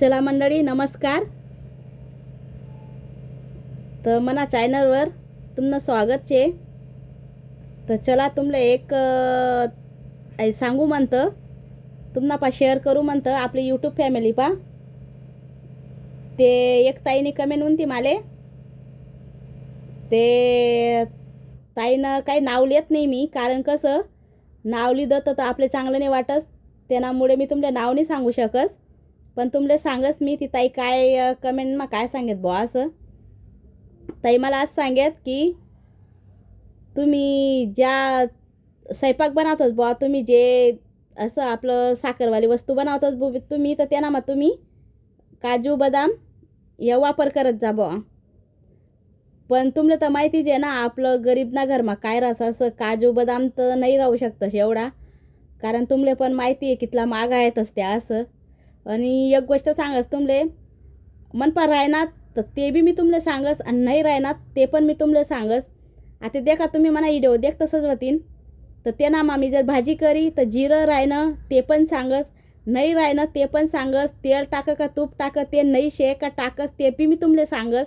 चला मंडळी नमस्कार. तर मना चॅनलवर तुमनं स्वागत छे. तर चला तुमले एक सांगू म्हणतं. तुम्हाला पा शेअर करू म्हणतं आपली यूट्यूब फॅमिली पा. ते एक ताईने कमेंट ती माले. ते ताईनं काही नाव लिहित नाही मी कारण कसं नाव लिहिलं तर आपले चांगलं नाही वाटत. त्यामुळे मी तुमले नाव नाही सांगू शकस पण तुमले सांगस मी ती ताई काय कमेंटमा काय सांगेत बुवा असं? ताई मला आज सांगेत की तुम्ही ज्या स्वयंपाक बनवतात बुवा तुम्ही जे असं आपलं साखरवाली वस्तू बनवतात बु तुम्ही तर त्यांना मग तुम्ही काजू बदाम या वापर करत जा बुवा. पण तुमले तर माहितीच आहे ना आपलं गरीब ना घरमा काय राहस असं काजू बदाम तर नाही राहू शकतस एवढा. कारण तुमले पण माहिती आहे कितला माग आहेतच त्या असं. आणि एक गोष्ट सांगस तुमले मनपा राहणार तर ते बी मी तुमले सांगस आणि नाही राहणार ते पण मी तुमले सांगस. आता देखा तुम्ही म्हणा इडो देख तसंच होतीन. तर ते ना मामी जर भाजी करी तर जिरं राहणं ते पण सांगस नाही राहणं ते पण सांगस तेल टाक का तूप टाक ते नाही शे का टाकस ते बी मी तुमले सांगस.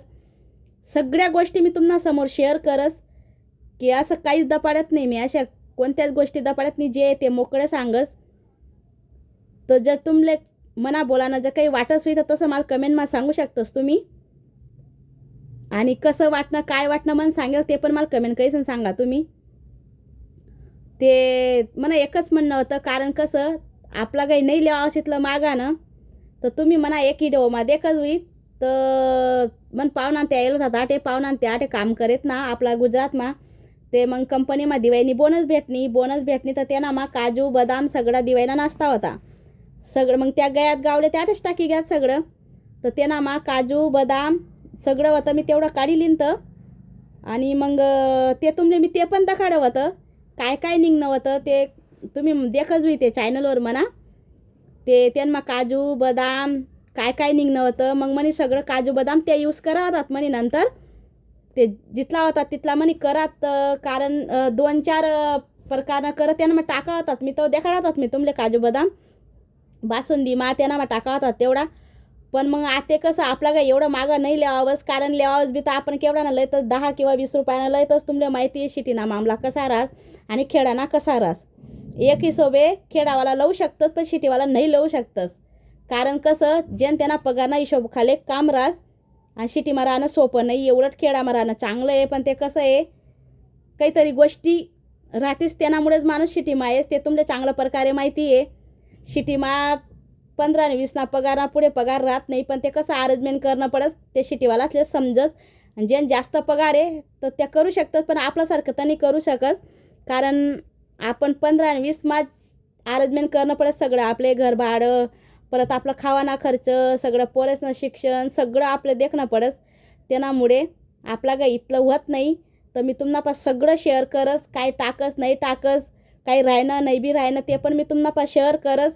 सगळ्या गोष्टी मी तुम्हाला समोर शेअर करस की असं काहीच दपाडत नाही मी अशा कोणत्याच गोष्टी दपाडत नाही जे ते मोकळं सांगस. तर जर तुमले मना बोलानं जर काही वाटत होई तर तसं मला कमेंटमा सांगू शकतोस तुम्ही. आणि कसं वाटणं काय वाटणं मन सांगेल ते पण मला कमेंट करीसन सांगा तुम्ही. ते मला एकच म्हणणं होतं कारण कसं आपला काही नाही लिहावं शितलं मागानं तर तुम्ही म्हणा एक व्हिडिओ मा देखच होई तर मन पाहुणा त्या येलो होता ते पाहुणा त्या आटे काम करेत ना आपला गुजरातमा ते मग कंपनीमा दिवाळीनी बोनस भेटणी बोनस भेटणी तर त्यांना मा काजू बदाम सगळा दिवाळीना नाश्ता होता. सगळं मग त्या गयात गावले त्यातच टाकी घ्या सगळं. तर त्यांना मा काजू बदाम सगळं होतं मी तेवढं काढीलीन तर आणि मग ते तुमले मी ते पण दाखाडं होतं. काय काय निघणं होतं ते तुम्ही देखच होई ते चॅनलवर म्हणा. ते त्यांना काजू बदाम काय काय निघणं होतं. मग म्हणे सगळं काजू बदाम ते यूज करा होतात म्हणे नंतर. ते जिथला होतात तिथला म्हणे करात कारण दोन चार प्रकारनं करत त्यांना मग टाका होतात मी तो देखाडा होतात मी तुमले काजू बदाम. बासुंदी मात्यानामा टाका होता तेवढा. पण मग आता कसं आपला काय एवढं मागं नाही लिहावंच कारण लिहावंच बी तर आपण केवढा ना लयतच दहा किंवा वीस रुपयानं लयतच तुमले माहिती आहे शिटीना मामला कसा राहस आणि खेळाना कसा राहस एक हिशोबे खेळावाला लावू शकतस पण शिटीवाला नाही लावू शकतस. कारण कसं जेन त्यांना पगारना हिशोब खाले काम राहस आणि शिटीमा राहणं सोपं नाही एवढंच खेळामा राहणं चांगलं आहे पण ते कसं आहे काहीतरी गोष्टी राहतेच त्यामुळेच माणूस शिटीमा आहेस ते तुमले चांगल्या प्रकारे माहिती आहे. शिटीमा पंधरा आणि वीसना पगारा पुढे पगार राहत नाही पण ते कसं अरेंजमेंट करणं पडत ते शिटीवाला असले आणि ज्यांना जास्त पगार आहे तर त्या करू शकतात पण आपल्यासारखं तर नाही करू शकत. कारण आपण पंधरा आणि वीस माच अरेंजमेंट करणं पडत सगळं आपले घर भाडं परत आपलं खावाना खर्च सगळं पोरेसनं शिक्षण सगळं आपलं देखणं पडत त्यामुळे आपला काही इथलं होत नाही तर मी तुम्हाला सगळं शेअर करस काय टाकस नाही टाकस. काही राहणं नाही बी राहणं ते पण मी तुम्हाला पण शेअर करस.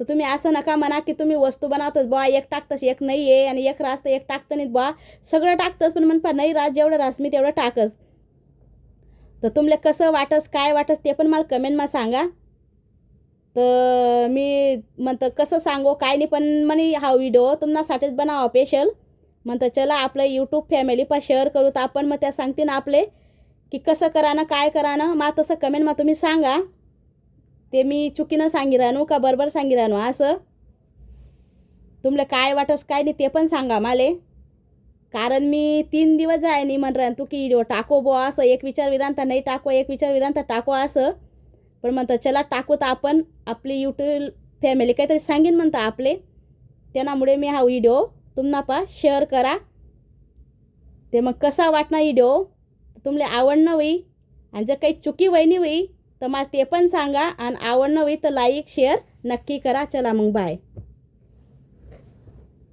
तर तुम्ही असं नका म्हणा की तुम्ही वस्तू बनवतच बा एक टाकतस एक नाही आहे आणि एक रास तर एक टाकतं नाही बा सगळं टाकतस पण म्हणपा नाही रास जेवढं रास मी तेवढं टाकस. तर तुमले कसं वाटस काय वाटस ते पण मला कमेंटमा सांगा. तर मी म्हणतं कसं सांगू काय नाही पण म्हणे हा व्हिडिओ तुम्हासाठीच बनावा स्पेशल म्हणतं चला आपलं यूट्यूब फॅमिली पण शेअर करू तर आपण मग त्या सांगते ना आपले. की कसं करानं काय करानं मा तसं कमेंट मा तुम्ही सांगा. ते मी चुकीनं सांगी राहणू का बरोबर सांगी राहणू असं? तुमले काय वाटस काय नाही ते पण सांगा माले. कारण मी तीन दिवस जाय नाही म्हण राहन तू की टाको बो असं एक विचार विरांता नाही टाको एक विचार विरांता टाको असं. पण म्हणतं चला टाकू तर आपण आपली यूट्यूब फॅमिली काहीतरी सांगेन म्हणतं आपले. त्यामुळे मी हा व्हिडिओ तुम्हाला पा शेअर करा. ते मग कसा वाटणार व्हिडिओ तुमले आवडणं होई आणि जर काही चुकी वहिनी होई तर मला ते पण सांगा आणि आवडणं होई तर लाईक शेअर नक्की करा. चला मग बाय